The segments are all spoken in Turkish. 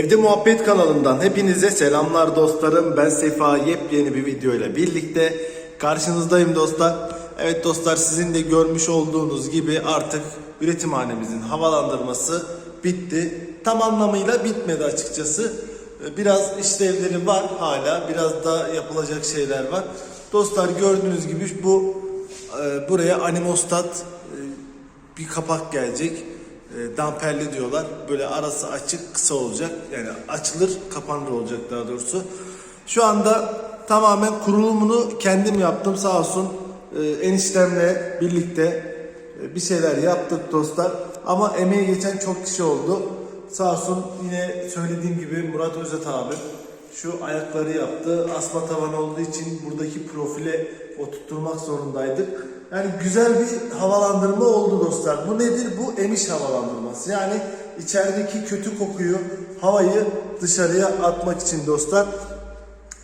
Evde Muhabbet kanalından hepinize selamlar dostlarım. Ben Sefa yepyeni bir video ile birlikte karşınızdayım dostlar. Evet dostlar sizin de görmüş olduğunuz gibi artık üretimhanemizin havalandırması bitti. Tam anlamıyla bitmedi açıkçası. Biraz işlevleri var hala. Biraz da yapılacak şeyler var. Dostlar gördüğünüz gibi bu e, buraya animostat e, bir kapak gelecek. E, damperli diyorlar. Böyle arası açık, kısa olacak. Yani açılır, kapanır olacak daha doğrusu. Şu anda tamamen kurulumunu kendim yaptım sağ olsun. E, eniştemle birlikte e, bir şeyler yaptık dostlar. Ama emeği geçen çok kişi oldu. Sağ olsun yine söylediğim gibi Murat Özet abi şu ayakları yaptı. Asma tavan olduğu için buradaki profile oturtturmak zorundaydık. Yani güzel bir havalandırma oldu dostlar. Bu nedir? Bu emiş havalandırması. Yani içerideki kötü kokuyu, havayı dışarıya atmak için dostlar.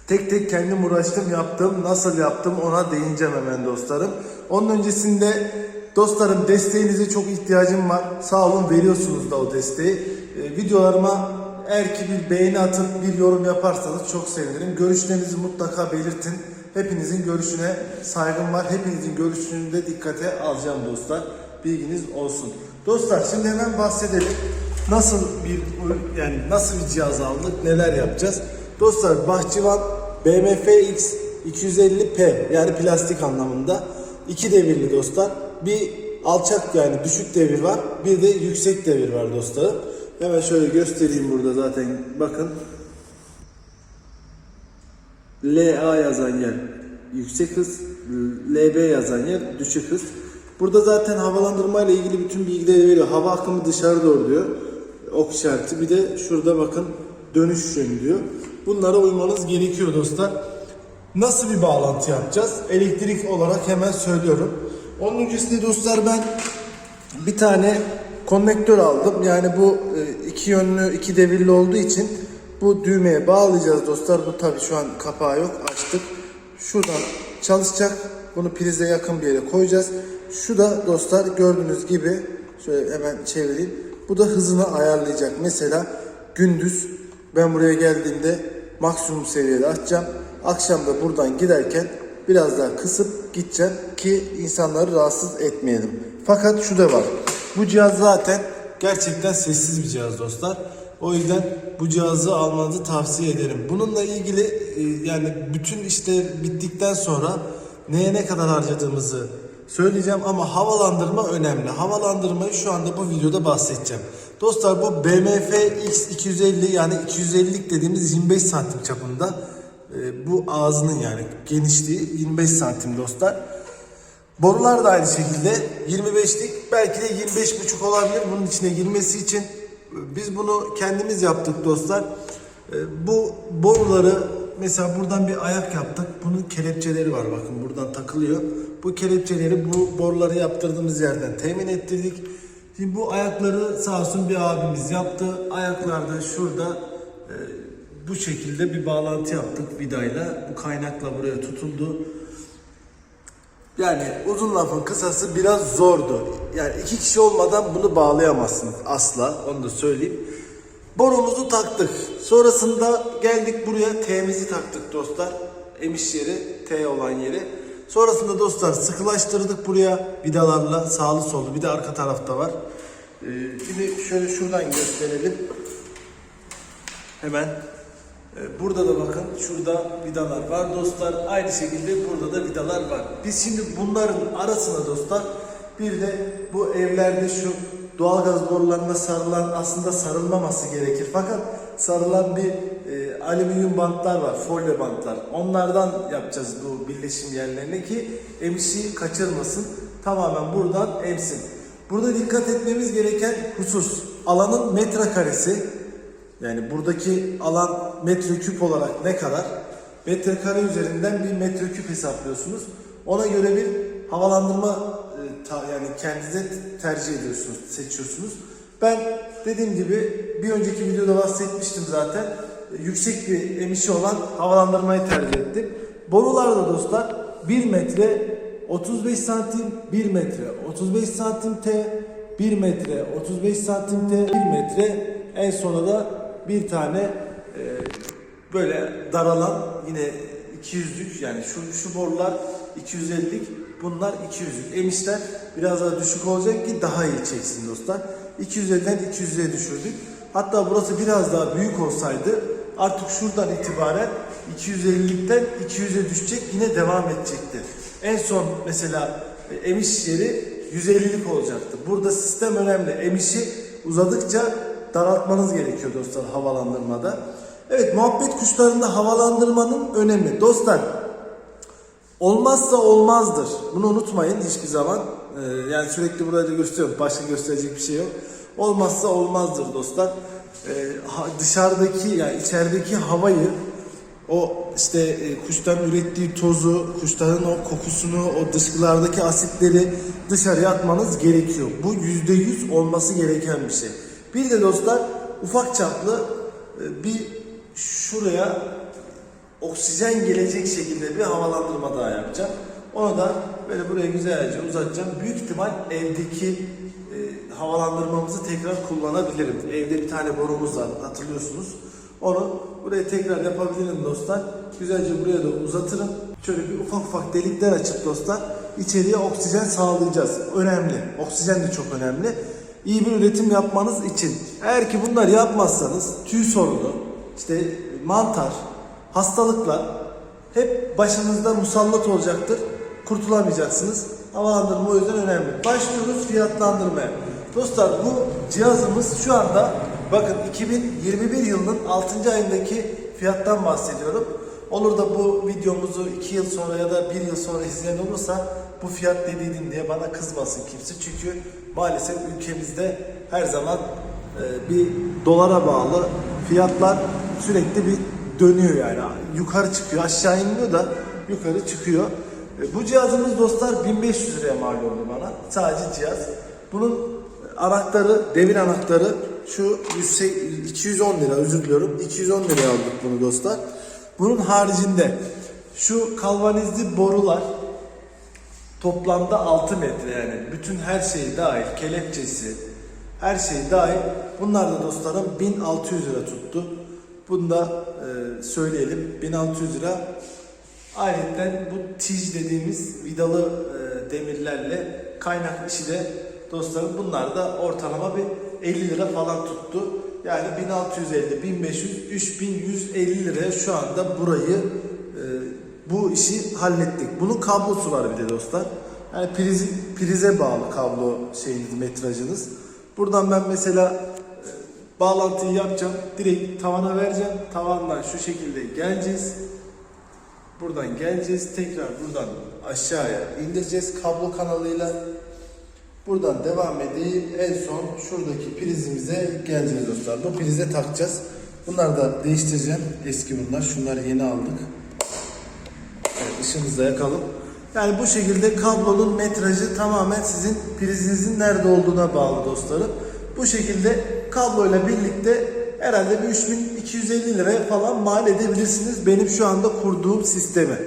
Tek tek kendim uğraştım yaptım. Nasıl yaptım ona değineceğim hemen dostlarım. Onun öncesinde dostlarım desteğinize çok ihtiyacım var. Sağ olun veriyorsunuz da o desteği. Ee, videolarıma eğer ki bir beğeni atıp bir yorum yaparsanız çok sevinirim. Görüşlerinizi mutlaka belirtin. Hepinizin görüşüne saygım var. Hepinizin görüşünü de dikkate alacağım dostlar. Bilginiz olsun. Dostlar şimdi hemen bahsedelim. Nasıl bir yani nasıl bir cihaz aldık? Neler yapacağız? Dostlar Bahçıvan BMF X 250P yani plastik anlamında iki devirli dostlar. Bir alçak yani düşük devir var. Bir de yüksek devir var dostlarım. Hemen şöyle göstereyim burada zaten bakın. LA yazan yer yüksek hız, LB yazan yer düşük hız. Burada zaten havalandırma ile ilgili bütün bilgileri veriyor. Hava akımı dışarı doğru diyor. Ok işareti. Bir de şurada bakın dönüş yönü diyor. Bunlara uymanız gerekiyor dostlar. Nasıl bir bağlantı yapacağız? Elektrik olarak hemen söylüyorum. Onun öncesinde dostlar ben bir tane konnektör aldım. Yani bu e, iki yönlü, iki devirli olduğu için bu düğmeye bağlayacağız dostlar. Bu tabi şu an kapağı yok. Açtık. Şuradan çalışacak. Bunu prize yakın bir yere koyacağız. Şu da dostlar gördüğünüz gibi şöyle hemen çevireyim. Bu da hızını ayarlayacak. Mesela gündüz ben buraya geldiğimde maksimum seviyede açacağım. Akşam da buradan giderken biraz daha kısıp gideceğim ki insanları rahatsız etmeyelim. Fakat şu da var. Bu cihaz zaten gerçekten sessiz bir cihaz dostlar. O yüzden bu cihazı almanızı tavsiye ederim. Bununla ilgili e, yani bütün işler bittikten sonra neye ne kadar harcadığımızı söyleyeceğim ama havalandırma önemli. Havalandırmayı şu anda bu videoda bahsedeceğim. Dostlar bu BMF X250 yani 250'lik dediğimiz 25 santim çapında e, bu ağzının yani genişliği 25 santim dostlar. Borular da aynı şekilde 25'lik belki de 25,5 olabilir bunun içine girmesi için. Biz bunu kendimiz yaptık dostlar. Ee, Bu boruları mesela buradan bir ayak yaptık. Bunun kelepçeleri var bakın buradan takılıyor. Bu kelepçeleri bu boruları yaptırdığımız yerden temin ettirdik. Şimdi bu ayakları sağ olsun bir abimiz yaptı. Ayaklar da şurada e, bu şekilde bir bağlantı yaptık vidayla. Bu kaynakla buraya tutuldu. Yani uzun lafın kısası biraz zordu. Yani iki kişi olmadan bunu bağlayamazsınız asla. Onu da söyleyeyim. Borumuzu taktık. Sonrasında geldik buraya T'mizi taktık dostlar. Emiş yeri, T olan yeri. Sonrasında dostlar sıkılaştırdık buraya vidalarla sağlı sollu. Bir de arka tarafta var. Ee, şimdi şöyle şuradan gösterelim. Hemen Burada da bakın şurada vidalar var dostlar. Aynı şekilde burada da vidalar var. Biz şimdi bunların arasına dostlar bir de bu evlerde şu doğalgaz borularına sarılan aslında sarılmaması gerekir. Fakat sarılan bir e, alüminyum bantlar var, folyo bantlar. Onlardan yapacağız bu birleşim yerlerine ki emisi kaçırmasın. Tamamen buradan emsin. Burada dikkat etmemiz gereken husus alanın metrekaresi yani buradaki alan metreküp olarak ne kadar? Metrekare üzerinden bir metreküp hesaplıyorsunuz. Ona göre bir havalandırma e, yani kendinize tercih ediyorsunuz, seçiyorsunuz. Ben dediğim gibi bir önceki videoda bahsetmiştim zaten. E, Yüksek bir emişi olan havalandırmayı tercih ettim. Borular da dostlar 1 metre 35 santim 1 metre 35 santim T 1 metre 35 santim T 1 metre en sona bir tane e, böyle daralan yine 200'lük yani şu şu borular 250'lik bunlar 200'lük. Emişler biraz daha düşük olacak ki daha iyi çeksin dostlar. 250'den 200'e düşürdük. Hatta burası biraz daha büyük olsaydı artık şuradan itibaren 250'likten 200'e düşecek yine devam edecekti. En son mesela emiş yeri 150'lik olacaktı. Burada sistem önemli. Emişi uzadıkça daraltmanız gerekiyor dostlar havalandırmada. Evet muhabbet kuşlarında havalandırmanın önemi. Dostlar olmazsa olmazdır. Bunu unutmayın hiçbir zaman. Ee, yani sürekli burada gösteriyorum. Başka gösterecek bir şey yok. Olmazsa olmazdır dostlar. Ee, dışarıdaki yani içerideki havayı o işte e, kuşların ürettiği tozu, kuşların o kokusunu, o dışkılardaki asitleri dışarıya atmanız gerekiyor. Bu yüzde yüz olması gereken bir şey. Bir de dostlar ufak çaplı e, bir şuraya oksijen gelecek şekilde bir havalandırma daha yapacağım. Onu da böyle buraya güzelce uzatacağım. Büyük ihtimal evdeki e, havalandırmamızı tekrar kullanabilirim. Evde bir tane borumuz var hatırlıyorsunuz. Onu buraya tekrar yapabilirim dostlar. Güzelce buraya da uzatırım. Şöyle bir ufak ufak delikler açıp dostlar içeriye oksijen sağlayacağız. Önemli. Oksijen de çok önemli. İyi bir üretim yapmanız için. Eğer ki bunları yapmazsanız tüy sorunu, işte mantar, hastalıklar hep başınızda musallat olacaktır. Kurtulamayacaksınız. Havalandırma o yüzden önemli. Başlıyoruz fiyatlandırmaya. Dostlar bu cihazımız şu anda bakın 2021 yılının 6. ayındaki fiyattan bahsediyorum. Olur da bu videomuzu 2 yıl sonra ya da 1 yıl sonra izleyen olursa bu fiyat dediydin diye bana kızmasın kimse. Çünkü maalesef ülkemizde her zaman e, bir dolara bağlı fiyatlar sürekli bir dönüyor yani. Yukarı çıkıyor, aşağı inmiyor da yukarı çıkıyor. E, Bu cihazımız dostlar 1500 liraya mal oldu bana. Sadece cihaz. Bunun anahtarı, devir anahtarı şu 100 210 lira özür diliyorum. 210 liraya aldık bunu dostlar. Bunun haricinde şu kalvanizli borular toplamda 6 metre yani bütün her şeyi dahil kelepçesi her şey dahil bunlar da dostlarım 1600 lira tuttu. Bunu da e, söyleyelim 1600 lira ayrıca bu tij dediğimiz vidalı e, demirlerle kaynak işi de dostlarım bunlar da ortalama bir 50 lira falan tuttu. Yani 1650, 1500, 3150 liraya şu anda burayı e, bu işi hallettik. Bunun kablosu var bir de dostlar. Yani priz, prize bağlı kablo şeyiniz, metrajınız. Buradan ben mesela bağlantıyı yapacağım. Direkt tavana vereceğim. Tavandan şu şekilde geleceğiz. Buradan geleceğiz. Tekrar buradan aşağıya indireceğiz kablo kanalıyla. Buradan devam edeyim. En son şuradaki prizimize geleceğiz dostlar. Bu prize takacağız. Bunları da değiştireceğim. Eski bunlar. Şunları yeni aldık. Evet, ışığımızı da yakalım. Yani bu şekilde kablonun metrajı tamamen sizin prizinizin nerede olduğuna bağlı dostlarım. Bu şekilde kabloyla birlikte herhalde bir 3250 liraya falan mal edebilirsiniz benim şu anda kurduğum sistemi.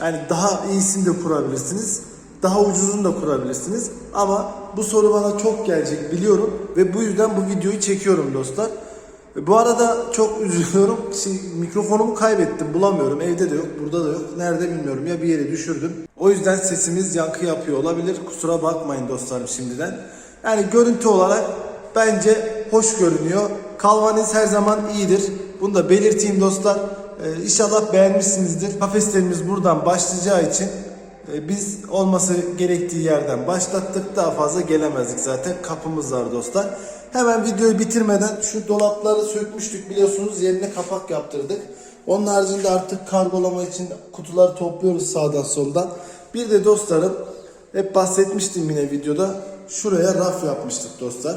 Yani daha iyisini de kurabilirsiniz. Daha ucuzunu da kurabilirsiniz. Ama bu soru bana çok gelecek biliyorum. Ve bu yüzden bu videoyu çekiyorum dostlar. Bu arada çok üzülüyorum. Şimdi mikrofonumu kaybettim. Bulamıyorum. Evde de yok. Burada da yok. Nerede bilmiyorum. Ya bir yere düşürdüm. O yüzden sesimiz yankı yapıyor olabilir. Kusura bakmayın dostlarım şimdiden. Yani görüntü olarak bence hoş görünüyor. Kalvaniz her zaman iyidir. Bunu da belirteyim dostlar. Ee, inşallah beğenmişsinizdir. Kafeslerimiz buradan başlayacağı için e, biz olması gerektiği yerden başlattık. Daha fazla gelemezdik zaten. Kapımız var dostlar. Hemen videoyu bitirmeden şu dolapları sökmüştük biliyorsunuz. Yerine kapak yaptırdık. Onun haricinde artık kargolama için kutuları topluyoruz sağdan soldan. Bir de dostlarım hep bahsetmiştim yine videoda. Şuraya raf yapmıştık dostlar.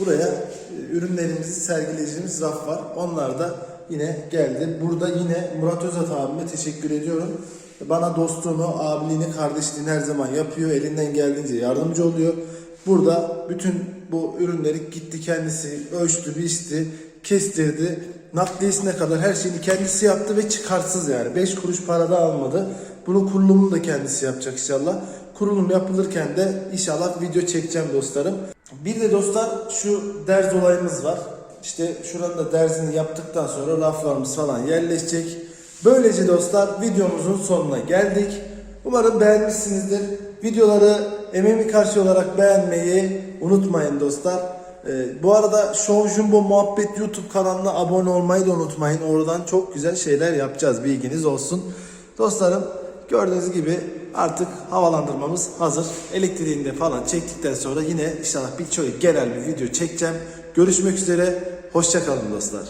Buraya e, ürünlerimizi sergileyeceğimiz raf var. Onlar da yine geldi. Burada yine Murat Özat abime teşekkür ediyorum. Bana dostluğunu, abiliğini, kardeşliğini her zaman yapıyor. Elinden geldiğince yardımcı oluyor. Burada bütün bu ürünleri gitti kendisi ölçtü, biçti, kestirdi. Nakliyesine kadar her şeyini kendisi yaptı ve çıkarsız yani. 5 kuruş para da almadı. Bunun kurulumunu da kendisi yapacak inşallah. Kurulum yapılırken de inşallah video çekeceğim dostlarım. Bir de dostlar şu derz olayımız var. İşte şuranın da derzini yaptıktan sonra raflarımız falan yerleşecek. Böylece dostlar videomuzun sonuna geldik. Umarım beğenmişsinizdir. Videoları emeğimi karşı olarak beğenmeyi unutmayın dostlar. Ee, bu arada Show Jumbo Muhabbet YouTube kanalına abone olmayı da unutmayın. Oradan çok güzel şeyler yapacağız. Bilginiz olsun. Dostlarım gördüğünüz gibi artık havalandırmamız hazır. Elektriğini de falan çektikten sonra yine inşallah birçok genel bir video çekeceğim. Görüşmek üzere. Hoşçakalın dostlar.